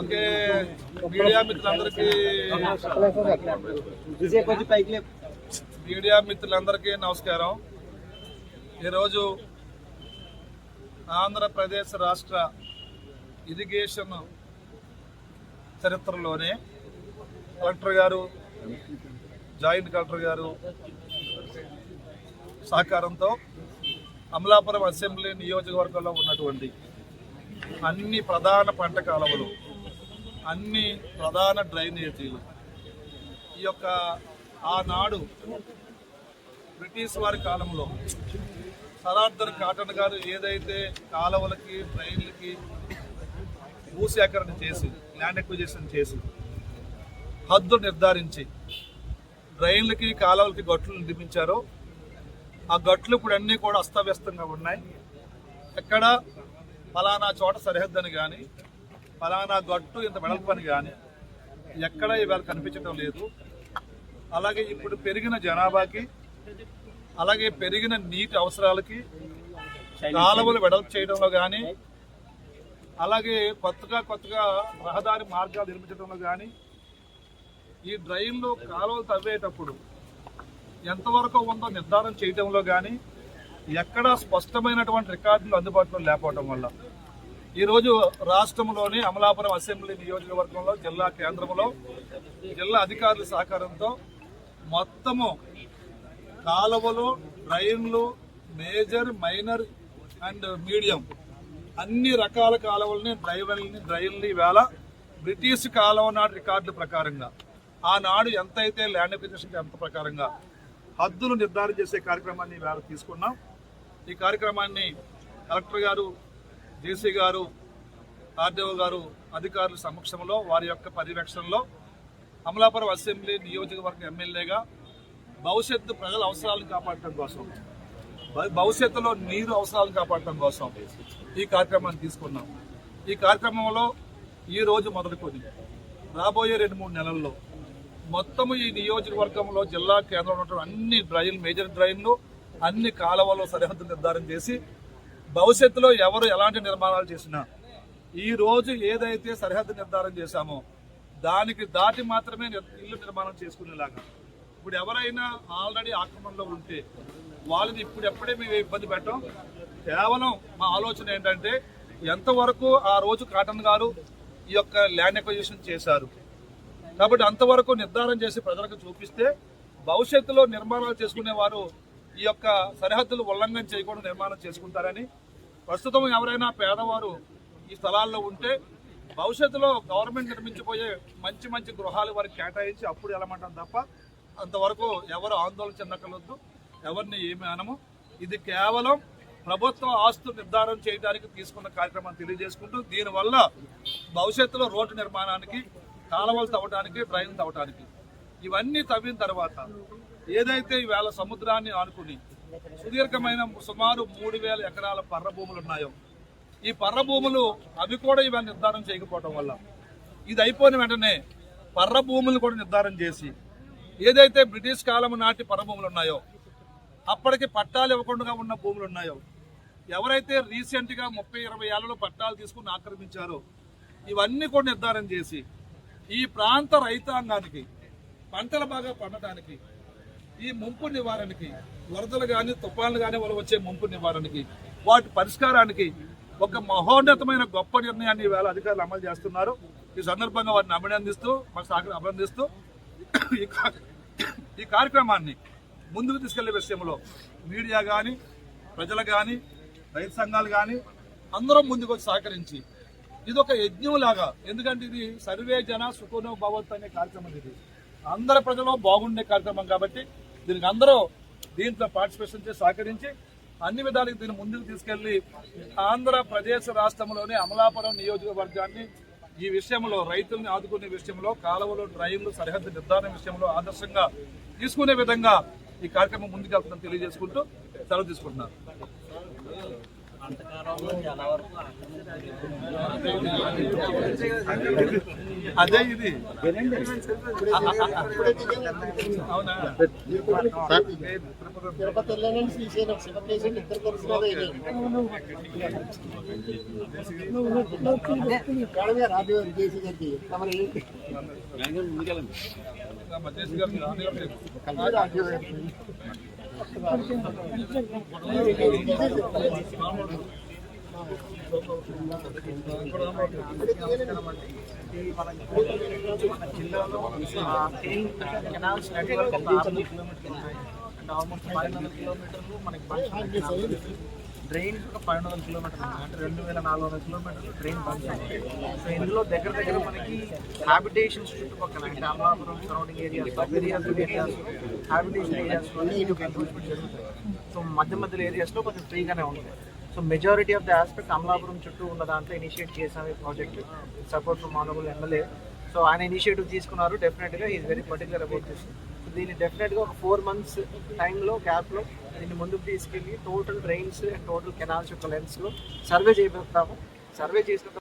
Okay media మిత్రులందరికీ media మిత్రులందరికీ నమస్కారం. ఈరోజు ఆంధ్రప్రదేశ్ రాష్ట్ర ఇరిగేషన్ చరిత్రలోనే కలెక్టర్ గారు జాయింట్ కలెక్టర్ గారు సహకారంతో అమలాపురం అసెంబ్లీ నియోజకవర్గంలో ఉన్నటువంటి అన్ని ప్రధాన పంట కాలువలు అన్ని ప్రధాన డ్రైనేజీలు. ఈ యొక్క ఆనాడు బ్రిటిష్ వారి కాలంలో సరార్దర్ కాటన్ గారు ఏదైతే కాలువలకి డ్రైన్లకి భూసేకరణ చేసి ల్యాండ్ ఎక్విజిషన్ చేసి హద్దు నిర్ధారించి డ్రైన్లకి కాలువలకి గట్లు నిర్మించారో ఆ గట్లు ఇప్పుడు అన్నీ కూడా అస్తవ్యస్తంగా ఉన్నాయి. ఎక్కడ ఫలానా చోట సరిహద్దు అని కానీ ఫలానా గట్టు ఇంత వెడల్పని కానీ ఎక్కడ ఇవాళ కనిపించడం లేదు. అలాగే ఇప్పుడు పెరిగిన జనాభాకి అలాగే పెరిగిన నీటి అవసరాలకి కాలువలు వెడల్పు చేయడంలో కానీ అలాగే కొత్తగా కొత్తగా రహదారి మార్గాలు నిర్మించడంలో కానీ ఈ డ్రైన్లో కాలువలు తవ్వేటప్పుడు ఎంతవరకు ఉందో నిర్ధారణ చేయడంలో కానీ ఎక్కడా స్పష్టమైనటువంటి రికార్డులు అందుబాటులో లేకపోవడం వల్ల. ఈరోజు రాష్ట్రంలోని అమలాపురం అసెంబ్లీ నియోజకవర్గంలో జిల్లా కేంద్రంలో జిల్లా అధికారుల సహకారంతో మొత్తము కాలువలు డ్రైన్లు మేజర్ మైనర్ అండ్ మీడియం అన్ని రకాల కాలువల్ని డ్రైవర్లని డ్రైన్లు ఈవేళ బ్రిటిష్ కాలువ నాటి రికార్డుల ప్రకారంగా ఆనాడు ఎంతైతే ల్యాండ్ అప్లికేషన్ ఎంత ప్రకారంగా హద్దులు నిర్ధారణ చేసే కార్యక్రమాన్ని ఈవేళ తీసుకున్నాం. ఈ కార్యక్రమాన్ని కలెక్టర్ గారు జేసీ గారు ఆర్డీఓ గారు అధికారుల సమక్షంలో వారి యొక్క పర్యవేక్షణలో అమలాపురం అసెంబ్లీ నియోజకవర్గ ఎమ్మెల్యేగా భవిష్యత్తు ప్రజల అవసరాలను కాపాడటం కోసం భవిష్యత్తులో నీరు అవసరాలను కాపాడటం కోసం ఈ కార్యక్రమాన్ని తీసుకున్నాం. ఈ కార్యక్రమంలో ఈ రోజు మొదలుకొని రాబోయే రెండు మూడు నెలల్లో మొత్తము ఈ నియోజకవర్గంలో జిల్లా కేంద్రంలో ఉన్నటువంటి అన్ని డ్రైన్ మేజర్ డ్రైన్లు అన్ని కాలువలో సరిహద్దు నిర్ధారణ చేసి భవిష్యత్తులో ఎవరు ఎలాంటి నిర్మాణాలు చేసినా ఈ రోజు ఏదైతే సరిహద్దు నిర్ధారణ చేశామో దానికి దాటి మాత్రమే ఇల్లు నిర్మాణం చేసుకునేలాగా. ఇప్పుడు ఎవరైనా ఆల్రెడీ ఆక్రమణలో ఉంటే వాళ్ళని ఇప్పుడు ఎప్పుడే మేము ఇబ్బంది పెట్టాం. కేవలం మా ఆలోచన ఏంటంటే ఎంతవరకు ఆ రోజు కాటన్ గారు ఈ యొక్క ల్యాండ్ ఎక్విజిషన్ చేశారు. కాబట్టి అంతవరకు నిర్ధారణ చేసి ప్రజలకు చూపిస్తే భవిష్యత్తులో నిర్మాణాలు చేసుకునే వారు ఈ యొక్క సరిహద్దులు ఉల్లంఘన చేయకుండా నిర్మాణం చేసుకుంటారని ప్రస్తుతం ఎవరైనా పేదవారు ఈ స్థలాల్లో ఉంటే భవిష్యత్తులో గవర్నమెంట్ నిర్మించబోయే మంచి మంచి గృహాలు వారికి కేటాయించి అప్పుడు వెళ్ళమంటాం తప్ప అంతవరకు ఎవరు ఆందోళన చెందకలొద్దు ఎవరిని ఏమి అనము. ఇది కేవలం ప్రభుత్వ ఆస్తులు నిర్ధారణ చేయడానికి తీసుకున్న కార్యక్రమం తెలియజేసుకుంటూ దీనివల్ల భవిష్యత్తులో రోడ్డు నిర్మాణానికి కాలువలు తవ్వడానికి డ్రైన్ తవ్వడానికి ఇవన్నీ తవ్విన తర్వాత ఏదైతే ఈవేళ సముద్రాన్ని ఆనుకుని సుదీర్ఘమైన సుమారు మూడు వేల ఎకరాల పర్ర భూములు ఉన్నాయో ఈ పర్ర భూములు అవి కూడా ఇవాళ నిర్ధారణ చేయకపోవడం వల్ల ఇది అయిపోయిన వెంటనే పర్ర భూములు కూడా నిర్ధారణ చేసి ఏదైతే బ్రిటిష్ కాలం నాటి పర్ర భూములు ఉన్నాయో అప్పటికి పట్టాలు ఇవ్వకుండా ఉన్న భూములు ఉన్నాయో ఎవరైతే రీసెంట్గా ముప్పై ఇరవై ఏళ్ళలో పట్టాలు తీసుకుని ఆక్రమించారో ఇవన్నీ కూడా నిర్ధారణ చేసి ఈ ప్రాంత రైతాంగానికి పంటలు బాగా పండటానికి ఈ ముంపు నివారణకి వరదలు కానీ తుఫాన్లు కానీ వాళ్ళు వచ్చే ముంపు నివారణకి వాటి పరిష్కారానికి ఒక మహోన్నతమైన గొప్ప నిర్ణయాన్ని వేళ అధికారులు అమలు చేస్తున్నారు. ఈ సందర్భంగా వారిని అభినందిస్తూ మన సహకారం అభినందిస్తూ ఈ ఈ కార్యక్రమాన్ని ముందుకు తీసుకెళ్ళే విషయంలో మీడియా కానీ ప్రజలు కానీ రైతు సంఘాలు కానీ అందరం ముందుకు వచ్చి సహకరించి ఇది ఒక యజ్ఞం లాగా ఎందుకంటే ఇది సర్వే జన సుఖనో భవత్ అనే కార్యక్రమం ఇది. అందరి ప్రజలు బాగుండే కార్యక్రమం కాబట్టి దీనికి అందరూ దీంట్లో పార్టిసిపేషన్ చేసి సహకరించి అన్ని విధాలుగా దీన్ని ముందుకు తీసుకెళ్ళి ఆంధ్రప్రదేశ్ రాష్ట్రంలోని అమలాపురం నియోజకవర్గాన్ని ఈ విషయంలో రైతుల్ని ఆదుకునే విషయంలో కాలువలు డ్రైన్లు సరిహద్దు నిర్ధారణ విషయంలో ఆదర్శంగా తీసుకునే విధంగా ఈ కార్యక్రమం ముందుకెళ్తుందని తెలియజేసుకుంటూ సెలవు తీసుకుంటున్నారు అదే ఇది. అవునా తిరుపతి వెళ్ళానని శ్రీశైలం శివకేశం ఇద్దరు రాజు గారికి తమరు ఏంటి గారు మీరు జిల్లాలో కెనాల్స్ నెట్వర్క్ ఒక కిలోమీటర్లు ఆల్మోస్ట్ వందల కిలోమీటర్లు మనకి డ్రైన్ ఒక వందల కిలోమీటర్లు అంటే రెండు వేల నాలుగు వందల కిలోమీటర్లు డ్రైన్ బంద్ సో ఇందులో దగ్గర దగ్గర మనకి హ్యాబిటేషన్స్ చుట్టుపక్కల అంటే Amalapuram surrounding areas areas areas habitation ఏరియాస్లో ఇది ఎన్క్రోచ్మెంట్ జరుగుతాయి సో మధ్య మధ్యలో ఏరియాస్లో కొంచెం ఫ్రీగానే ఉంటాయి so majority of the aspect Amalapuram చుట్టూ ఉన్న దాంట్లో ఇనిషియేట్ చేసాం ఈ project support from honourable MLA so ఆయన ఇనిషియేటివ్ తీసుకున్నారు. డెఫినెట్గా is very particular about this so దీన్ని డెఫినెట్గా ఒక ఫోర్ మంత్స్ టైంలో గ్యాప్లో దీన్ని ముందుకు తీసుకెళ్ళి total drains and total canals యొక్క లెన్స్లో సర్వే చేయబోతాము సర్వే చేసిన